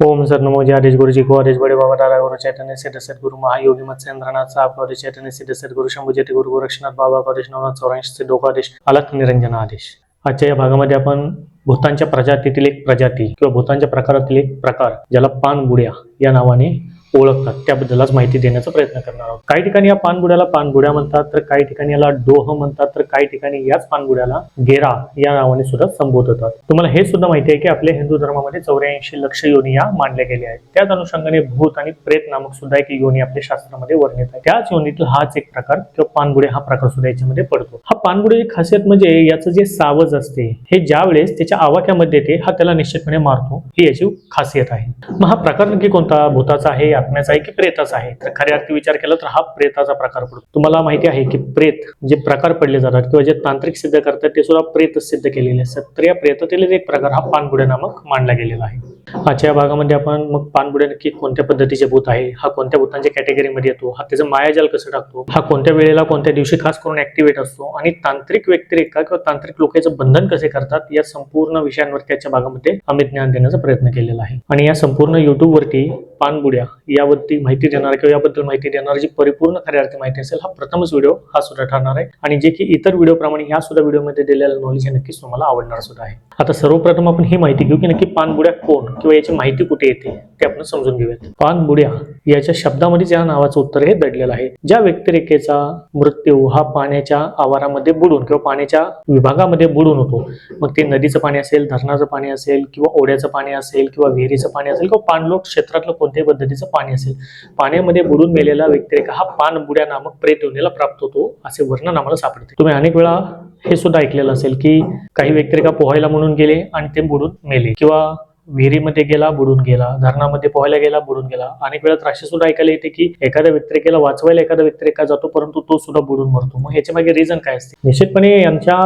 ओम sir नमो जय आदेश गुरुजी को आदेश बड़े बाबा दादा गुरु चैतन्य सिद्ध सद्गुरु महायोगी मत्स्येंद्रनाथ साहेब आदेश चैतन्य सिद्ध सद्गुरु शंभू गुरु गोरक्षनाथ बाबा आदेश नवनाथ चौऱ्याऐंशी सिद्धोक आदेश अलख निरंजन आदेश. आजच्या या भागामध्ये आपण भूतांच्या प्रजातीतील एक प्रजाती किंवा भूतांच्या प्रकारातील एक प्रकार ज्याला पानबुड्या या नावाने ओळखतात. त्याबद्दलच माहिती देण्याचा प्रयत्न करणार आहोत. काही ठिकाणी या पानबुड्याला पानबुड्या म्हणतात तर काही ठिकाणी याला डोह म्हणतात तर काही ठिकाणी याच पानबुड्याला गेरा या नावाने सुद्धा संबोधतात. तुम्हाला हे सुद्धा माहिती आहे की आपल्या हिंदू धर्मामध्ये चौऱ्याऐंशी लक्ष योनी या मानल्या गेल्या आहेत. त्याच अनुषंगाने भूत आणि प्रेत नामक सुद्धा एक योनी आपल्या शास्त्रामध्ये वर्णित आहे. त्याच योनीतील हाच एक प्रकार किंवा पानबुडे हा प्रकार सुद्धा याच्यामध्ये पडतो. हा पानबुड्याची खासियत म्हणजे याचं जे सावज असते हे ज्या वेळेस त्याच्या आवाक्यामध्ये येते हा त्याला निश्चितपणे मारतो. ही याची खासियत आहे. मग हा प्रकार नक्की कोणता? भूताचा आहे टाकण्याचा आहे की प्रेताचा आहे? तर खऱ्या अर्थी विचार केला तर हा प्रेताचा प्रकार पडतो. तुम्हाला माहिती आहे की प्रेत जे प्रकार पडले जातात किंवा जे तांत्रिक सिद्ध करतात ते सुद्धा प्रेत सिद्ध केलेले असतात. तर या प्रेतातील एक प्रकार हा पानगुड्या नामक मानला गेलेला आहे. आजच्या या भागामध्ये आपण मग पानबुड्या नक्की कोणत्या पद्धतीचे भूत आहे हा कोणत्या भूतांच्या कॅटेगरीमध्ये येतो हा त्याचं मायाजाल कसं टाकतो हा कोणत्या वेळेला कोणत्या दिवशी खास करून ऍक्टिव्हेट असतो आणि तांत्रिक व्यतिरेका किंवा तांत्रिक लोकांचं बंधन कसे करतात या संपूर्ण विषयांवरती आजच्या भागामध्ये आम्ही ज्ञान देण्याचा प्रयत्न केलेला आहे. आणि या संपूर्ण युट्यूबवरती पाणबुड्या पानबुड्या यावरती माहिती देणार किंवा याबद्दल माहिती देणार जी परिपूर्ण खऱ्या अर्थी माहिती असेल हा प्रथमच व्हिडिओ हा सुद्धा ठरणार आहे. आणि जे की इतर व्हिडिओप्रमाणे ह्या सुद्धा व्हिडिओमध्ये दिलेलं नॉलेज हे नक्कीच तुम्हाला आवडणार सुद्धा आहे. आता सर्वप्रथम आपण ही माहिती घेऊ की नक्की पानबुड्या कोण? किंवा याची माहिती कुठे येते ते आपण समजून घेऊयात. पाणबुड्या याच्या शब्दामध्येच या नावाचं उत्तर हे दडलेलं आहे. ज्या व्यक्तिरेखेचा मृत्यू हा पाण्याच्या आवारामध्ये बुडून किंवा पाण्याच्या विभागामध्ये बुडून होतो. मग ते नदीचं पाणी असेल धरणाचं पाणी असेल किंवा ओढ्याचं पाणी असेल किंवा विहिरीचं पाणी असेल किंवा पाणलोट क्षेत्रातलं कोणत्याही पद्धतीचं पाणी असेल. पाण्यामध्ये बुडून मेलेला व्यक्तिरेखा हा पाणबुड्या नामक प्रेत प्राप्त होतो असे वर्णन आम्हाला सापडते. तुम्ही अनेक वेळा हे सुद्धा ऐकलेलं असेल की काही व्यक्तिरेखा पोहायला म्हणून गेले आणि ते बुडून मेले किंवा विहिरीमध्ये गेला बुडून गेला धरणामध्ये पोहायला गेला बुडून गेला. अनेक वेळा तर सुद्धा ऐकायला येते की एखाद्या व्यक्तिरेखेला वाचवायला एखादा व्यक्तिरेखा जातो परंतु तो सुद्धा बुडून मरतो. मग याच्या मागे रिझन काय असते? निश्चितपणे यांच्या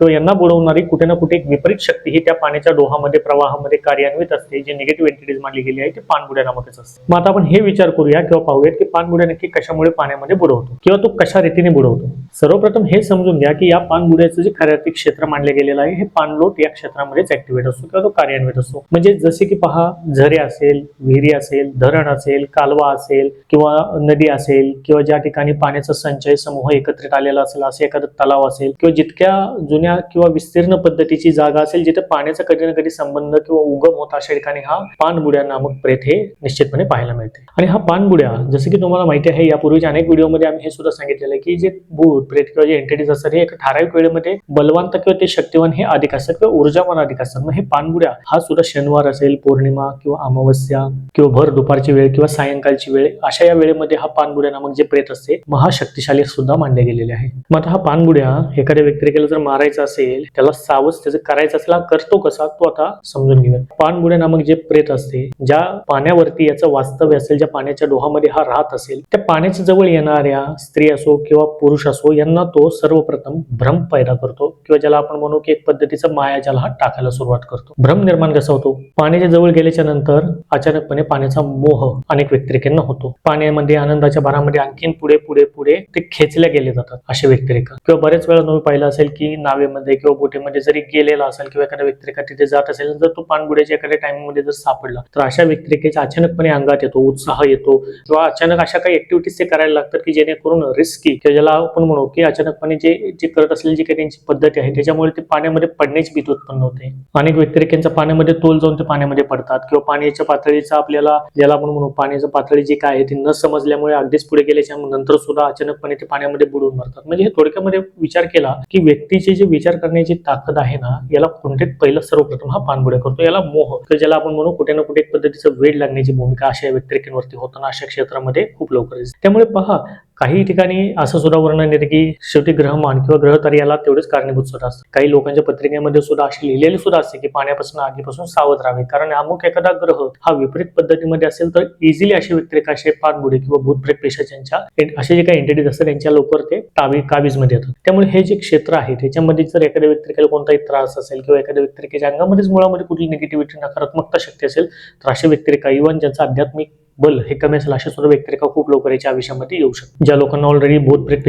किंवा यांना बुडवणारी कुठे ना कुठे एक विपरीत शक्ती ही त्या पाण्याच्या डोहामध्ये प्रवाहामध्ये कार्यान्वित असते जे निगेटिव्ह एंटिटीज मानली गेली आहे ते पाणबुड्या नामकच असते. मग आता आपण हे विचार करूया किंवा पाहूयात की पाणबुड्या नक्की कशामुळे पाण्यामध्ये बुडवतो किंवा तो कशा रीतीने बुडवतो? सर्वप्रथम हे समजून घ्या की या पाणबुड्याचं जे खऱ्यार्थिक क्षेत्र मानलं गेलेलं आहे हे पाणलोट या क्षेत्रामध्येच ऍक्टिव्हेट असतो किंवा तो कार्यान्वित असतो. म्हणजे जसे की पहा झरे असेल विहिरी असेल धरण असेल कालवा असेल किंवा नदी असेल किंवा ज्या ठिकाणी पाण्याचा संचय समूह एकत्रित आलेला असेल असे एखादा तलाव असेल किंवा जितक्या जुन्या किंवा विस्तीर्ण पद्धतीची जागा असेल जिथे पाण्याचा कधी ना कधी संबंध किंवा उगम होता अशा ठिकाणी हा पानबुड्या नामक प्रेत हे निश्चितपणे पाहायला मिळते. आणि हा पानबुड्या जसं की तुम्हाला माहिती आहे यापूर्वीच्या अनेक व्हिडिओमध्ये आम्ही हे सुद्धा सांगितलेलं आहे की जे भूत प्रेत किंवा जे एंटिटीज असतात हे एका ठराविक वेळेमध्ये बलवंत किंवा ते शक्तिवान हे अधिक असतात किंवा ऊर्जावान अधिक असतात. मग हे पानबुड्या हा सुद्धा शनिवार असेल पौर्णिमा किंवा अमावस्या किंवा भर दुपारची वेळ किंवा सायंकाळची वेळ अशा या वेळेमध्ये हा पानबुड्या नामक जे प्रेत असते महाशक्तिशाली सुद्धा मानले गेलेले आहे. मग आता हा पानबुड्या एखाद्या व्यक्तिरेखेला जर मारायचा असेल त्याला सावज त्याचं करायचं असेल हा करतो कसा? तो आता समजून घेऊया. पानबुड्या नामक जे प्रेत असते ज्या पाण्यावरती याचं वास्तव्य असेल ज्या पाण्याच्या डोहामध्ये हा राहत असेल त्या पाण्याच्या जवळ येणाऱ्या स्त्री असो किंवा पुरुष असो यांना तो सर्वप्रथम भ्रम पैदा करतो किंवा ज्याला आपण म्हणू की एक पद्धतीचा मायाजाल हा टाकायला सुरुवात करतो. भ्रम निर्माण कसा होतो? पाण्याच्या जवळ गेल्याच्यानंतर अचानकपणे पाण्याचा मोह अनेक व्यक्तिरेखांना होतो. पाण्यामध्ये आनंदाच्या भरामध्ये आणखीन पुढे पुढे पुढे ते खेचल्या गेले जातात असे व्यक्तिरेखा. किंवा बरेच वेळा तुम्ही पाहिलं असेल की नावे नावेमध्ये किंवा बोटीमध्ये जरी गेलेला असेल किंवा एखाद्या व्यक्तिरेखा तिथे जात असेल जर तो पाणबुड्याच्या एखाद्या टायमिंगमध्ये जर सापडला तर अशा व्यक्तिरेखेच्या अचानकपणे अंगात येतो उत्साह येतो किंवा अचानक अशा काही ऍक्टिव्हिटीज ते करायला लागतात की जेणेकरून रिस्की किंवा ज्याला आपण म्हणू की अचानकपणे जे जे करत असलेली जी काही त्यांची पद्धती आहे त्याच्यामुळे ते पाण्यामध्ये पडण्याची भीती उत्पन्न होते. अनेक व्यक्तिरेखेंचा पाण्यामध्ये तोल जाऊन ते पाण्यामध्ये पडतात किंवा पाण्याच्या पातळीचा आपल्याला ज्याला आपण म्हणू पाण्याचं पातळी जी काय आहे ती न समजल्यामुळे अगदीच पुढे गेल्याच्यानंतर सुद्धा अचानकपणे ते पाण्यामध्ये बुडून मरतात. म्हणजे हे थोडक्यामध्ये विचार केला की व्यक्तीचे जे विचार करण्याची ताकद आहे ना याला कोणते पहिलं सर्वप्रथम हा पानबुड्या करतो. याला मोह. तर ज्याला आपण म्हणू कुठे ना कुठे एक पद्धतीचं वेळ लागण्याची भूमिका अशा व्यक्तिरेखांवरती होताना अशा क्षेत्रामध्ये खूप लवकर त्यामुळे पहा काही ठिकाणी असं सुद्धा वर्णन येते की शेवटी ग्रहमान किंवा ग्रहतार याला तेवढेच कारणीभूत सुद्धा असतं काही लोकांच्या पत्रिकेमध्ये सुद्धा असे लिहिलेले सुद्धा असते की पाण्यापासून आगीपासून सावध राहावे. कारण अमुक एखादा ग्रह हा विपरीत पद्धतीमध्ये असेल तर इझिली असे व्यक्तिरेखा असे पाठबुडे किंवा भूतप्रेत पेशाच्यांच्या असे जे काही एंटिटीज असतात त्यांच्या लवकर ते ताबी काबीजमध्ये येतात. त्यामुळे हे जे क्षेत्र आहे त्याच्यामध्ये जर एखाद्या व्यक्तिरेखेला कोणताही त्रास असेल किंवा एखाद्या व्यक्तिरेखेच्या अंगामध्येच मुळामध्ये कुठली निगेटिव्हिटी नकारात्मकता शक्ती असेल तर अशा व्यक्तिरेखा इव्हन ज्यांचा आध्यात्मिक बल हे कमी असेल अशा सुद्धा व्यक्तिरेखा खूप लवकर याच्या आयुष्यामध्ये येऊ शकतात. ज्या लोकांना ऑलरेडी भूत प्रेत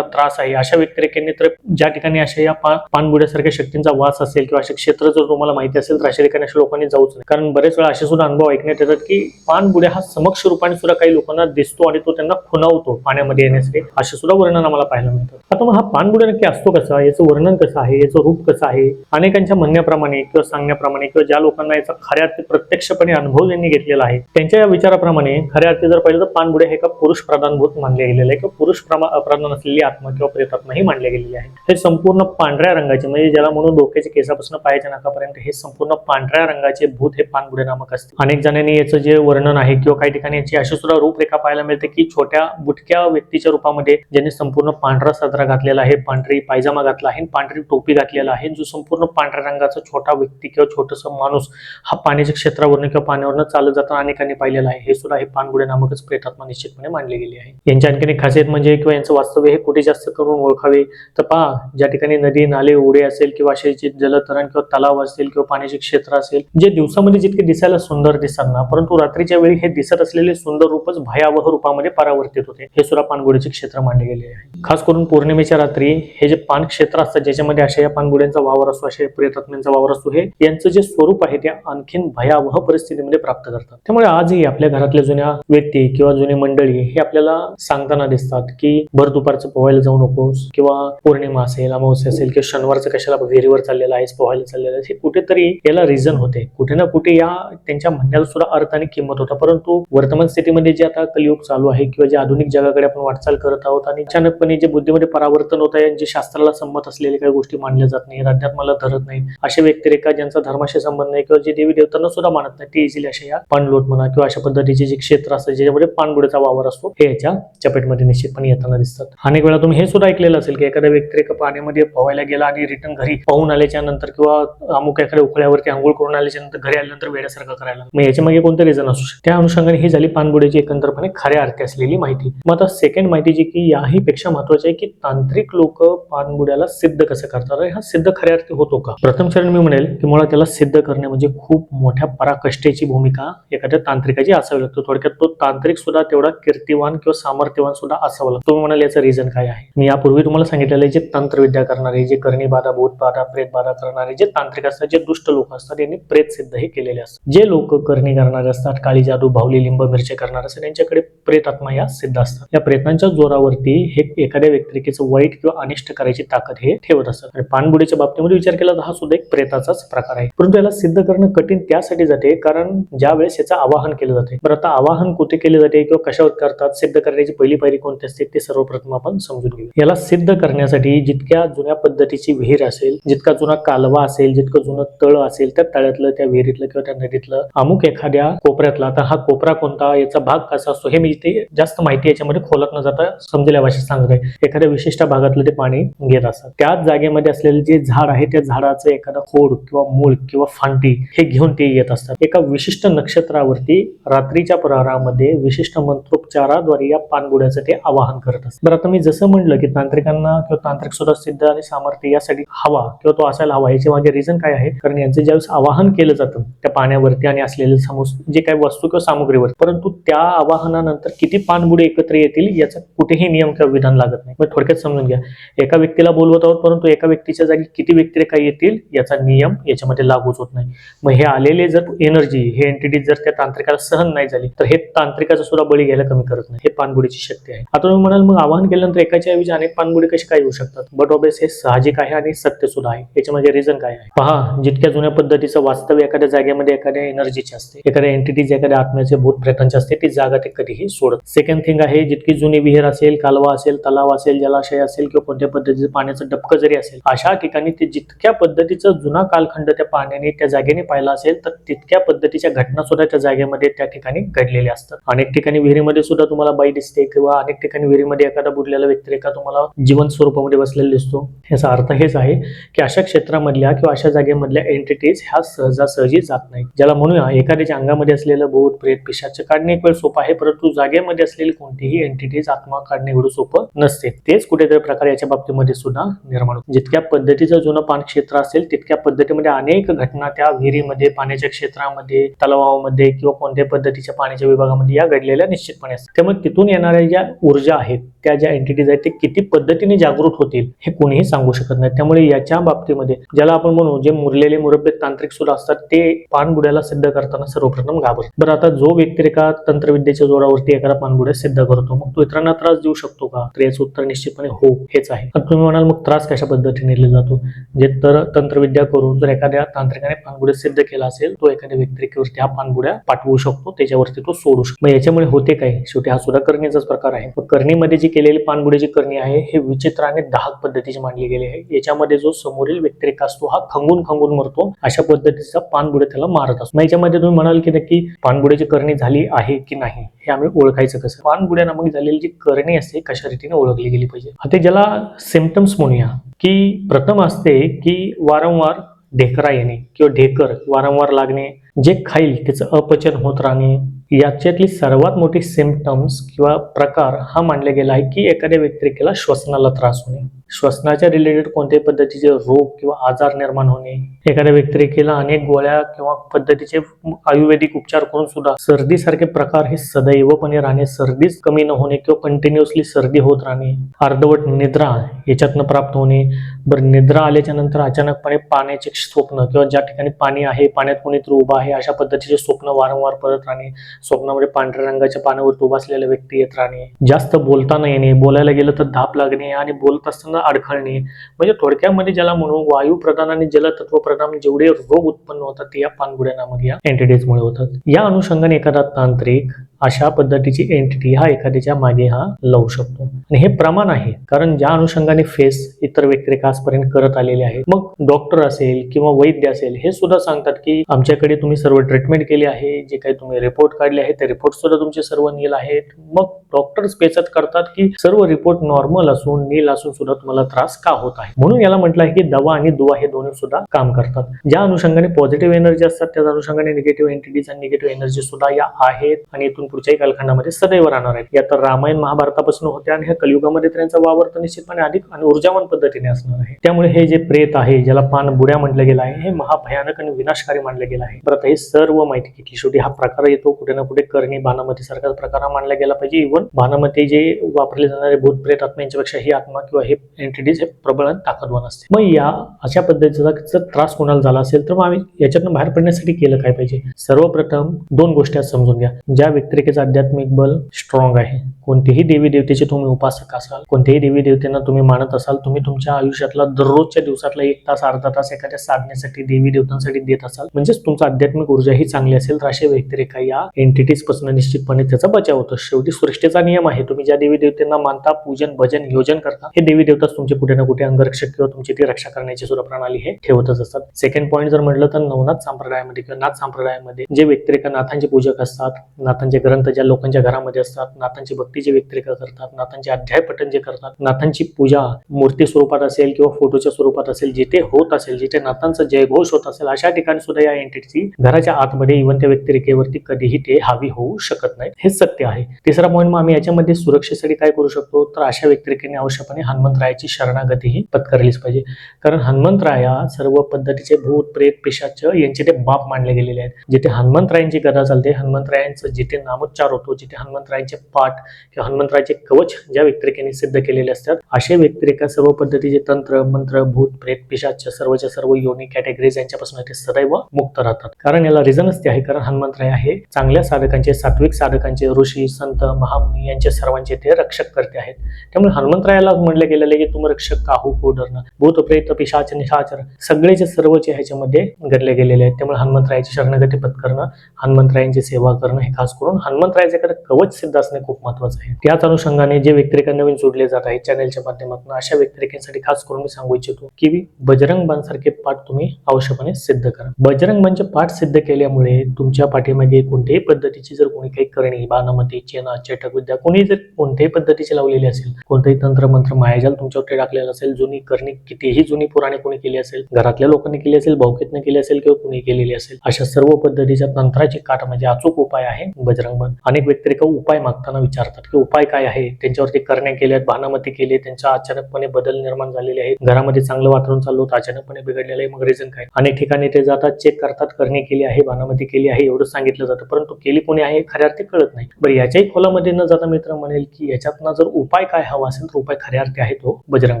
त्रास आहे अशा व्यक्तिरेखेने तर ज्या ठिकाणी अशा या पाणबुड्यासारख्या पानबुड्यासारख्या शक्तींचा वास असेल किंवा असे क्षेत्र जर तुम्हाला माहिती असेल तर अशा ठिकाणी अशा लोकांनी जाऊच नाही कारण बरेच वेळा असे सुद्धा अनुभव ऐकण्यात येतात की पानबुड्या हा समक्ष रूपाने सुद्धा काही लोकांना दिसतो आणि तो त्यांना खुनावतो पाण्यामध्ये येण्यासाठी. असे सुद्धा वर्णन आम्हाला पाहायला मिळतात. आता मग हा पानबुड्या नक्की असतो कसा? याचं वर्णन कसं आहे? याचं रूप कसं आहे? अनेकांच्या म्हणण्याप्रमाणे किंवा सांगण्याप्रमाणे किंवा ज्या लोकांना याचा खऱ्या प्रत्यक्षपणे अनुभव ज्यांनी घेतलेला आहे त्यांच्या या विचाराप्रमाणे खऱ्या अर्थी जर पाहिलं तर पानबुड्या हे एका पुरुष प्रधानभूत मानले गेलेले आहे किंवा पुरुष प्रधान असलेली आत्मा किंवा प्रेतात्मा ही मानले गेलेली आहे. हे संपूर्ण पांढऱ्या रंगाचे म्हणजे ज्याला म्हणून डोक्याच्या केसापासून पायाच्या नाकापर्यंत हे संपूर्ण पांढऱ्या रंगाचे भूत हे पानबुडे नामक असते. अनेक जणांनी याचं जे वर्णन आहे किंवा काही ठिकाणी याची अशी सुद्धा रूपरेखा पाहायला मिळते की छोट्या बुटक्या व्यक्तीच्या रूपामध्ये ज्यांनी संपूर्ण पांढरा सदरा घातलेला आहे पांढरी पायजामा घातला आहे पांढरी टोपी घातलेला आहे जो संपूर्ण पांढऱ्या रंगाचा छोटा व्यक्ती किंवा छोटस माणूस हा पाण्याच्या क्षेत्रावरून किंवा पाण्यावरून चालत जाताना अनेकांनी पाहिलेला आहे. हे सुद्धा हे पानबुडे नामकच प्रेतात्मा निश्चितपणे मानले गेले आहे. यांची आणखीन एक खासियत म्हणजे किंवा यांचं वास्तव्य हे कुठे जास्त करून ओळखावे? तर पहा ज्या ठिकाणी नदी नाले ओढे असेल किंवा असे जे जलतरण किंवा तलाव असेल किंवा पाण्याचे क्षेत्र असेल जे दिवसामध्ये जितके दिसायला सुंदर दिसतात ना परंतु रात्रीच्या वेळी हे दिसत असलेले सुंदर रूपच भयावह रूपामध्ये परावर्तित होते. हे सुद्धा पानबुडीचे क्षेत्र मानले गेले आहे. खास करून पौर्णिमेच्या रात्री हे जे पान क्षेत्र असतात ज्याच्यामध्ये अशा या पानगुड्यांचा वावर असतो अशा प्रियतत्म्यांचा वावर असतो हे यांचं जे स्वरूप आहे ते आणखीन भयावह परिस्थितीमध्ये प्राप्त करतात. त्यामुळे आजही आपल्या घरातल्या जुन्या व्यक्ती किंवा जुनी मंडळी हे आपल्याला सांगताना दिसतात की भर दुपारचं पोहायला जाऊ नकोस किंवा पौर्णिमा असेल अमावस्या असेल किंवा शनिवारचं कशाला विहिरीवर चाललेलं आहेस पोहायला चाललेलं आहे हे कुठेतरी याला रिझन होते. कुठे ना कुठे या त्यांच्या म्हणण्याला सुद्धा अर्थ आणि किंमत होता. परंतु वर्तमान स्थितीमध्ये जे आता कलयुग चालू आहे किंवा जे आधुनिक जगाकडे आपण वाटचाल करत आहोत आणि अचानकपणे जे बुद्धीमध्ये परावर्तन होत आहे जे शास्त्राला संमत असलेल्या काही गोष्टी मानल्या जात नाही अध्यात्माला धरत नाही. अशा व्यक्तिरेखा ज्यांचा धर्माशी संबंध नाही किंवा जे देवी देवतांना सुद्धा मानत नाही ते इझिली अशा या पाणलोट म्हणा किंवा अशा पद्धतीचे जे क्षेत्र असतात ज्याच्यामध्ये पाणबुड्याचा वावर असतो हे याच्या चपेटमध्ये निश्चितपणे येताना दिसतात. अनेक वेळा तुम्ही हे सुद्धा ऐकलेलं असेल की एखाद्या व्यक्तिरेखा पाण्यामध्ये पोहायला गेला आणि रिटर्न घरी पाहून आल्याच्यानंतर किंवा अमुक एखाद्या उखळ्यावरती आंघोळ करून आल्याच्यानंतर घरी आल्यानंतर वेड्यासारखं करायला. मग याच्या मागे कोणतं रिझन असू शकते? त्या अनुषंगाने ही झाली पाणबुड्याची एकंदरपणे खऱ्या अर्थी असलेली माहिती. मग आता सेकंड माहिती जी की याही पेक्षा महत्वाची आहे की तांत्रिक लोक पाणबुड्याला सिद्ध कसं करतात? हा सिद्ध खऱ्या अर्थी होतो का? प्रथम चरण मी म्हणेल की मुळात त्याला सिद्ध करणे म्हणजे खूप मोठ्या पराकष्टेची भूमिका एखाद्या तांत्रिकाची असावी लागतो. थोडक्यात तो तांत्रिक सुद्धा तेवढा कीर्तिवान किंवा सामर्थ्यवान सुद्धा असावा लागतो. तुम्ही म्हणाल याचं रिझन काय आहे? मी यापूर्वी तुम्हाला सांगितलेलं जे तंत्रविद्या करणारे जे करणी बाधा भूत बाधा प्रेत बाधा करणारे जे तांत्रिक असतात जे दुष्ट लोक असतात यांनी प्रेत सिद्ध हे केलेले असतात. जे लोक करणी करणारे असतात काळी जादू भावली लिंब मिरचे करणारे असतात त्यांच्याकडे प्रेत आत्मा या सिद्ध असतात. या प्रेतांच्या जोरावरती हे एखाद्या व्यक्तिरेखेचं वाईट किंवा अनिष्ट करायचं ताकद हे ठेवत असतात आणि पाणबुडीच्या बाबतीमध्ये विचार केला तर हा सुद्धा एक प्रेताचाच प्रकार आहे. परंतु याला सिद्ध करणं कठीण त्यासाठी जाते कारण ज्या वेळेस याचं आवाहन केलं जाते बरं आता आवाहन कुठे केले जाते किंवा कशावर करतात सिद्ध करण्याची पहिली पायरी कोणती असते ते सर्वप्रथम आपण समजून घेऊ याला सिद्ध करण्यासाठी जितक्या जुन्या पद्धतीची विहीर असेल जितका जुना कालवा असेल जितकं जुनं तळ असेल त्या तळ्यातलं त्या विहिरीतलं किंवा त्या नदीतलं अमुक एखाद्या कोपऱ्यातला आता हा कोपरा कोणता याचा भाग कसा असतो हे मी इथे जास्त माहिती याच्यामध्ये खोलत न जाता समजेल भाषेत सांगत आहे एखाद्या विशिष्ट भागातलं ते पाणी घेत असतात. त्याच जागेमध्ये असलेले जे झाड आहे त्या झाडाचं एखादा खोड किंवा मूळ किंवा फांटी हे घेऊन ते येत असतात. एका विशिष्ट नक्षत्रावरती रात्रीच्या प्रहारामध्ये विशिष्ट मंत्रोपचाराद्वारे या पानगुड्याचं ते आवाहन करत असतात. बरं आता मी जसं म्हणलं की तांत्रिकांना किंवा तांत्रिक स्वतः सिद्ध आणि सामर्थ्य यासाठी हवा किंवा तो असायला हवा याचे मागे रिझन काय आहे? कारण यांचं ज्यावेळेस आवाहन केलं जातं त्या पाण्यावरती आणि असलेले समोस जे काही वस्तू किंवा सामग्रीवर परंतु त्या आवाहनानंतर किती पानबुडे एकत्र येतील याचा कुठेही नियम किंवा विधान लागत नाही. मग थोडक्यात समजून घ्या. एका व्यक्तीला बोलवत आहोत परंतु एका व्यक्तीच्या जागी किती व्यक्तिरेखा येतील याचा नियम याच्यामध्ये लागूच होत नाही. मग हे आलेले जर एनर्जी हे एंटिटी जर त्या तांत्रिकाला सहन नाही झाली तर हे तांत्रिकाचा सुद्धा बळी घ्यायला कमी करत नाही. हे पानबुडीची शक्ती आहे. आता तुम्ही म्हणाल मग आवाहन केल्यानंतर एकाच्या ऐवजी अनेक पानबुडी कशी काय येऊ शकतात? बट ऑबियस हे साहजिक आहे आणि सत्य सुद्धा आहे. याच्यामध्ये रिझन काय आहे? पहा जितक्या जुन्या पद्धतीचं वास्तव्य एखाद्या जागेमध्ये एखाद्या एनर्जीचे असते एखाद्या एंटिटीज एखाद्या आत्म्याचे भूत प्रेतांचे असते ती जागा ते कधीही सोडत सेकंड थिंग आहे जितकी जुनी विहीर असेल कालवा असेल तलाव असेल जलाशय असेल किंवा कोणत्या पद्धतीचं पाण्याचं डबकं जरी असेल अशा ठिकाणी ते जितक्या पद्धतीचा जुना कालखंड त्या पाण्याने त्या जागेने पाहिला असेल तर तितक्या पद्धतीच्या घटना सुद्धा त्या जागेमध्ये त्या ठिकाणी घडलेल्या असतात. अनेक ठिकाणी विहिरीमध्ये सुद्धा तुम्हाला बाई दिसते किंवा अनेक ठिकाणी विहिरीमध्ये एखादा बुडलेला व्यक्ती एका तुम्हाला जीवन स्वरूपामध्ये बसलेला दिसतो. याचा अर्थ हेच आहे की अशा क्षेत्रामधल्या किंवा अशा जागेमधल्या एंटिटीज ह्या सहजासहजी जात नाही ज्याला म्हणूया एखाद्याच्या अंगामध्ये असलेलं भूत प्रेत पिशाच काढणे एक वेळ सोपं आहे परंतु जागेमध्ये असलेली कोणतीही एंटिटीज आत्मा काढणे एवढं सोपं नसते. तेच कुठेतरी प्रकार याच्या बाबतीमध्ये मध्ये सुद्धा निर्माण होतो. जितक्या पद्धतीचं जुनं पाण क्षेत्र असेल तितक्या पद्धतीमध्ये अनेक घटना त्या विहिरीमध्ये पाण्याच्या क्षेत्रामध्ये तलावामध्ये किंवा कोणत्या पद्धतीच्या पाण्याच्या विभागामध्ये या घडलेल्या निश्चितपणे असतात. त्यामुळे तिथून येणाऱ्या ज्या ऊर्जा आहेत त्या ज्या एंटिटीज आहेत ते किती पद्धतीने जागृत होतील हे कोणीही सांगू शकत नाही. त्यामुळे याच्या बाबतीमध्ये ज्याला आपण म्हणू जे मुरलेले मुरब्बे तांत्रिक सुद्धा असतात ते पाणबुड्याला सिद्ध करताना सर्वप्रथम घाबर बरं आता जो व्यक्ती एका तंत्रविद्येच्या जोरावरती एखादा पाणबुड्या सिद्ध करतो मग तो इतरांना त्रास देऊ शकतो का? तर याचं उत्तर निश्चितपणे हो हेच आहे. आता तुम्ही म्हणाल मग त्रास कशा पद्धतीने दिला जातो? जे तर तंत्रविद्या करून जर एखाद्या तांत्रिकाने पाणबुड्या सिद्ध केला असेल तो एखाद्या व्यक्तिरेखेवरती हा पाणबुड्या पाठवू शकतो त्याच्यावरती तो सोडू शकतो. मग याच्यामुळे होते काय? शेवटी हा सुद्धा करणीचाच प्रकार आहे. करणीमध्ये जी केलेली पाणबुड्याची करणी आहे हे विचित्र आणि दाहक पद्धतीची मांडली गेली आहे. याच्यामध्ये जो समोरील व्यक्तिरेखा असतो हा खंगून खंगून मरतो. अशा पद्धतीचा पाणबुड्या त्याला मारत असतो. मग याच्यामध्ये तुम्ही म्हणाल की नक्की पाणबुड्याची करणी झाली आहे की नाही? हे आम्ही ओळखायचं कसं? पानबुड्या नामक झालेली जी करणी असते कशा रीतीने ओळखली गेली पाहिजे? आता ज्याला सिमटम्स म्हणूया की प्रथम असते की वारंवार ढेकरा येणे किंवा ढेकर वारंवार लागणे जे खाईल त्याचं अपचन होत राहणे. याच्यातली सर्वात मोठी सिमटम्स किंवा प्रकार हा मानला गेला आहे की एखाद्या व्यक्तिरेखेला श्वसनाला त्रास होणे. श्वसनाच्या रिलेटेड कोणत्याही पद्धतीचे रोग किंवा आजार निर्माण होणे. एखाद्या व्यक्तिरेखेला अनेक गोळ्या किंवा पद्धतीचे आयुर्वेदिक उपचार करून सुद्धा सर्दीसारखे प्रकार हे सदैवपणे राहणे सर्दीच कमी न होणे किंवा कंटिन्युअसली सर्दी होत राहणे अर्धवट निद्रा याच्यातनं प्राप्त होणे बरं निद्रा आल्याच्यानंतर अचानकपणे पाण्याचे स्वप्न किंवा ज्या ठिकाणी पाणी आहे पाण्यात कोणीतरी उभा आहे अशा पद्धतीचे स्वप्न वारंवार परत राहणे. स्वप्नामध्ये पांढऱ्या रंगाच्या पाण्यावर उभा असलेल्या व्यक्ती येत राहणे. जास्त बोलता न येणे बोलायला गेलं तर धाप लागणे आणि बोलत असताना अडखळणे म्हणजे थोडक्यामध्ये ज्याला म्हणू वायू प्रधान आणि जलतत्व प्रधान जेवढे रोग उत्पन्न होतात ते या पानगुड्या नामक या एंटिटीजमुळे होतात. या अनुषंगाने एखादा तांत्रिक अशा पद्धतीची एंटिटी हा एखाद्याच्या मागे हा लावू शकतो. आणि हे प्रमाण आहे कारण ज्या अनुषंगाने फेस इतर व्यक्तिरेखा आजपर्यंत करत आलेले आहेत मग डॉक्टर असेल किंवा वैद्य असेल हे सुद्धा सांगतात की आमच्याकडे तुम्ही सर्व ट्रीटमेंट केली आहे जे काही तुम्ही रिपोर्ट काढले आहेत ते रिपोर्ट सुद्धा तुमचे सर्व नील आहेत. मग डॉक्टर पेचत करतात की सर्व रिपोर्ट नॉर्मल असून नील असून सुद्धा तुम्हाला त्रास का होत आहे? म्हणून याला म्हटलं आहे की दवा आणि दुवा हे दोन्ही सुद्धा काम करतात. ज्या अनुषंगाने पॉझिटिव्ह एनर्जी असतात त्याच अनुषंगाने निगेटिव्ह एंटिटीज आणि निगेटिव्ह एनर्जी सुद्धा या आहेत. आणि इथून पुढच्याही कालखंडामध्ये सदैव राहणार आहेत. या तर रामायण महाभारतापासून होत्या आणि ह्या कलियुगामध्ये त्यांचा वावर तर निश्चितपणे अधिक आणि ऊर्जावान पद्धतीने असणार आहे. त्यामुळे हे जे प्रेत आहे ज्याला पान बुड्या म्हटलं गेलं आहे हे महाभयानक आणि विनाशकारी मानलं गेलं आहे. बरं हे सर्व माहिती घेतली शेवटी हा प्रकार येतो कुठे ना कुठे करणी भानामती सारखा प्रकार मानला गेला पाहिजे. इव्हन भानामती जे वापरले जाणारे भूत प्रेत आत्मा यांच्यापेक्षा ही आत्मा किंवा हे एंटिटीज हे प्रबळ आणि ताकदवान असते. मग या अशा पद्धतीचा जर त्रास कोणाला झाला असेल तर मग आम्ही याच्यातून बाहेर पडण्यासाठी केलं काय पाहिजे? सर्वप्रथम दोन गोष्टी समजून घ्या. ज्या व्यक्ती व्यक्तिरेखेचं आध्यात्मिक बल स्ट्रॉंग आहे. कोणतेही देवी देवतेचे तुम्ही उपासक असाल कोणत्याही देवी देवतेंना तुम्ही मानत असाल तुम्ही तुमच्या आयुष्यातला दररोजच्या दिवसातला एक तास अर्धा तास एखाद्या साधण्यासाठी देवी देवतांसाठी देत असाल म्हणजेच तुमचा आध्यात्मिक ऊर्जा ही चांगली असेल तर अशा व्यक्तिरेखा या एंटिटीजपासून निश्चितपणे त्याचा बचाव होतो. शेवटी सृष्टीचा नियम आहे. तुम्ही ज्या देवी देवतेंना मानता पूजन भजन योजन करता हे देवी देवताच तुमचे कुठे ना कुठे अंगरक्षक किंवा तुमची ती रक्षा करण्याची सुद्धा प्रणाली हे ठेवतच असतात. सेकंड पॉईंट जर म्हटलं तर नवनाथ संप्रदायामध्ये किंवा नाथ संप्रदायामध्ये जे व्यक्तिरेखा नाथांचे पूजक असतात नाथांचे ग्रंथ ज्या लोकांच्या घरामध्ये असतात नाथांची भक्तीचे व्यक्तिरेखा करतात नाथांचे अध्याय पठन जे करतात नाथांची पूजा मूर्ती स्वरूपात असेल किंवा फोटोच्या स्वरूपात असेल जिथे होत असेल जिथे नाथांचा जयघोष होत असेल अशा ठिकाणी सुद्धा या एंटिटी घराच्या आतमध्ये इव्हन त्या व्यक्तिरेखेवरती कधीही ते हावी होऊ शकत नाही हेच सत्य आहे. तिसरा पॉईंट मग आम्ही याच्यामध्ये सुरक्षेसाठी काय करू शकतो? तर अशा व्यक्तिरेखेने आवश्यकपणे हनुमंतरायाची शरणागतीही पत्करलीच पाहिजे. कारण हनुमंतराया सर्व पद्धतीचे भूत प्रेत पिशाच यांचे ते बाप मानले गेलेले आहेत. जिथे हनुमंतरायांची गदा चालते हनुमंतरायांचं जिथे नामोच्चार होतो जिथे हनुमंतरायांचे पाठ किंवा हनुमंतरायचे कवच ज्या व्यक्तिरेखेने सिद्ध केलेले असतात असे व्यक्तिरेखा सर्व पद्धतीचे तंत्र मंत्र भूत प्रेत पिशाच्या सर्वच्या सर्व योनी कॅटेगरीज यांच्यापासून ते सदैव मुक्त राहतात. कारण याला रिझनच ते आहे कारण हनुमंतराय हे चांगल्या साधकांचे सात्विक साधकांचे ऋषी संत महामुनी यांचे सर्वांचे ते रक्षक करते आहेत. त्यामुळे हनुमंतरायाला म्हटलं गेलेलं आहे की तुम रक्षक काहू हो, कोडर्ण? भूत प्रेत पिशाच निशाचर सगळेचे सर्वचे ह्याच्यामध्ये घडले गेलेले आहेत. त्यामुळे हनुमंतरायाची शरणगती पत्करणं हनुमंतरायांची सेवा करणं हे खास करून हनुमंतरायाचे कवच सिद्ध असणे खूप महत्वाचं आहे. त्याच अनुषंगाने जे व्यक्तिरेखा नवीन जोडले जात आहेत चॅनेलच्या माध्यमातून अशा व्यक्तिरेखांसाठी खास करून मी सांगू इच्छितो की बजरंग बांसारखे पाठ तुम्ही आवश्यकपणे सिद्ध करा. बजरंग बांचे पाठ सिद्ध केल्यामुळे तुमच्या पाठीमागे कोणत्याही पद्धतीची जर कोणी काही करणी बाणमती चेना चेटक विद्या कोणी जर कोणत्याही पद्धतीची लावलेली असेल कोणतंही तंत्र मंत्र मायाजाल तुमच्यावरती टाकलेलं असेल जुनी करणी कितीही जुनी पुराणे कोणी केली असेल घरातल्या लोकांनी केली असेल भावकीतनं केली असेल किंवा कोणी केलेली असेल अशा सर्व पद्धतीच्या तंत्राची काट म्हणजे अचूक उपाय आहे बजरंग बजरंग अनेक व्यक्तिरेखा उपाय मागताना विचारतात की उपाय काय आहे? त्यांच्यावरती करण्या केल्यात आहेत भानामती केली त्यांच्या अचानकपणे बदल निर्माण झालेले आहेत. घरामध्ये चांगलं वातावरण चाललं होतं अचानकपणे बिघडलेलं आहे मग रिझन काय? अनेक ठिकाणी ते जातात चेक करतात करणे केली आहे भानामती केली आहे एवढं सांगितलं जातं. परंतु केली कोणी आहे? हे खऱ्या अर्थी कळत नाही. बरं याच्याही खोलामध्ये न जाता मित्र म्हणेल की याच्यातनं जर उपाय काय हवा असेल तर उपाय खऱ्या अर्थी आहे तो बजरंग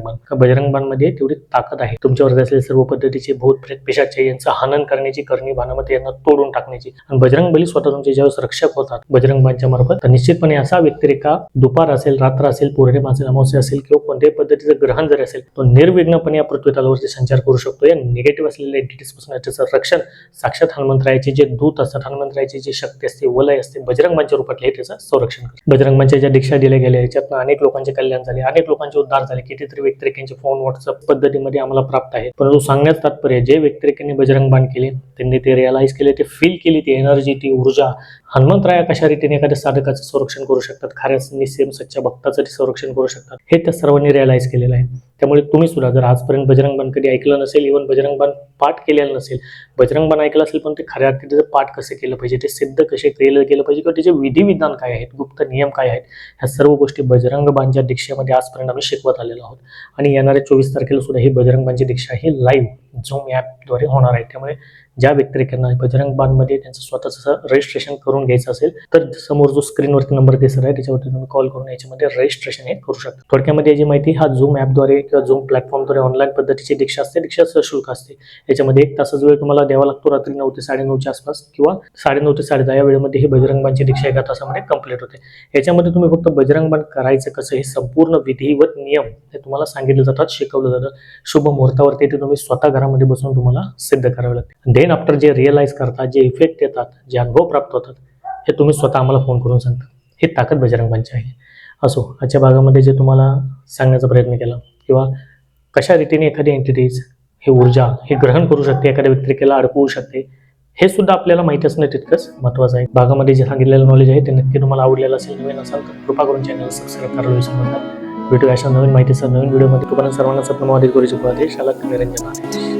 बाण बजरंग तेवढी ताकद आहे. तुमच्यावर असलेले सर्व पद्धतीचे भूत प्रेत पिशाचे यांचं हनन करण्याची करणी भानामती यांना तोडून टाकण्याची. आणि बजरंग बली स्वतः तुमचे ज्यावेळेस रक्षक होतात बजरंग बांच्या मार्फत. तर निश्चितपणे असा व्यक्तिरेखा दुपार असेल रात्र असेल पौर्णिमा असेल अमावस्या असेल किंवा कोणत्याही पद्धतीचं ग्रहण जरी असेल तो निर्विघ्नपणे या पृथ्वी तलावरती संचार करू शकतो. या निगेटिव्ह असलेल्या एंटिटीजपासून याचं रक्षण साक्षात हनुमंतरायाचे जे दूत असतात हनुमंतरायाची जी शक्ती असते वलय असते बजरंगबांच्या रूपातले हे त्याचं संरक्षण करते बजरंगबांच्या ज्या दीक्षा दिल्या गेल्या याच्यातनं अनेक लोकांचे कल्याण झाले अनेक लोकांचे उद्धार झाले. कितीतरी व्यक्तिरेखांचे फोन व्हॉट्सअप पद्धतीमध्ये आम्हाला प्राप्त आहे परंतु सांगण्यात तात्पर्य जे व्यक्तिरेखांनी बजरंग बाण केले त्यांनी ते रिअलाइज केले ते फील केली ती एनर्जी ती ऊर्जा हनुमंतराया कशा रीतीने एखाद्या साधकाचं संरक्षण करू शकतात? खऱ्या निसेम सच्च्या भक्ताचं ते संरक्षण करू शकतात. हे त्या सर्वांनी रिअलाइज केलेलं आहे. त्यामुळे तुम्ही सुद्धा जर आजपर्यंत बजरंग बाण कधी ऐकलं नसेल इव्हन बजरंग बाण पाठ केलेलं नसेल बजरंग बाण ऐकलं असेल पण ते खऱ्या अर्थी त्याचं पाठ कसं केलं पाहिजे ते सिद्ध कसे केलं गेलं पाहिजे किंवा त्याचे विधिविधान काय आहेत गुप्त नियम काय आहेत ह्या सर्व गोष्टी बजरंग बाणच्या दीक्षेमध्ये आजपर्यंत आम्ही शिकवत आलेलो आहोत. आणि येणाऱ्या चोवीस तारखेला सुद्धा ही बजरंग बाणची दीक्षा ही लाईव्ह झूम ॲपद्वारे होणार आहे. त्यामुळे ज्या व्यक्तिरेखांना बजरंग बांधमध्ये त्यांचं स्वतःचं रजिस्ट्रेशन करून घ्यायचं असेल तर समोर जो स्क्रीनवरती नंबर दिसत आहे त्याच्यावरती तुम्ही कॉल करून याच्यामध्ये रजिस्ट्रेशन हे करू शकता. थोडक्यामध्ये याची माहिती हा झूम ॲपद्वारे किंवा झूम प्लॅटफॉर्मद्वारे ऑनलाईन पद्धतीची दीक्षा असते. दीक्षा सशुल्क असते. याच्यामध्ये एक तासाचा वेळ तुम्हाला द्यावा लागतो रात्री नऊ ते साडेनऊच्या आसपास किंवा साडेनऊ ते साडेदहा या वेळेमध्ये ही बजरंग बाणची दीक्षा एका तासामध्ये कंप्लीट होते. याच्यामध्ये तुम्ही फक्त बजरंगबाण करायचं कसं हे संपूर्ण विधिवत नियम हे तुम्हाला सांगितले जातात शिकवलं जातं. शुभ मुहूर्तावरती ते तुम्ही स्वतः घरामध्ये बसून तुम्हाला सिद्ध करावे लागते. देन आफ्टर जे रिअलाइज करतात जे इफेक्ट येतात जे अनुभव प्राप्त होतात हे तुम्ही स्वतः आम्हाला फोन करून सांगता. हे ताकद बजरंग पंच आहे. असो आजच्या भागामध्ये जे तुम्हाला सांगण्याचा प्रयत्न केला किंवा कशा रीतीने एखादी एंटिटीज हे ऊर्जा हे ग्रहण करू शकते एखाद्या व्यक्तिरेखेला अडकवू शकते हे सुद्धा आपल्याला माहिती असणं तितकंच महत्त्वाचं आहे. भागामध्ये जे सांगितलेलं नॉलेज आहे ते नक्की तुम्हाला आवडलेलं असेल नवीन असाल तर कृपा करून चॅनल सबस्क्राईब करायला विसरू नका. भेटूया अशा नवीन माहितीसह नवीन व्हिडिओमध्ये तुम्हाला सर्वांना सप्न महादेव गुरुजी आदेश आला निरंजन आदेश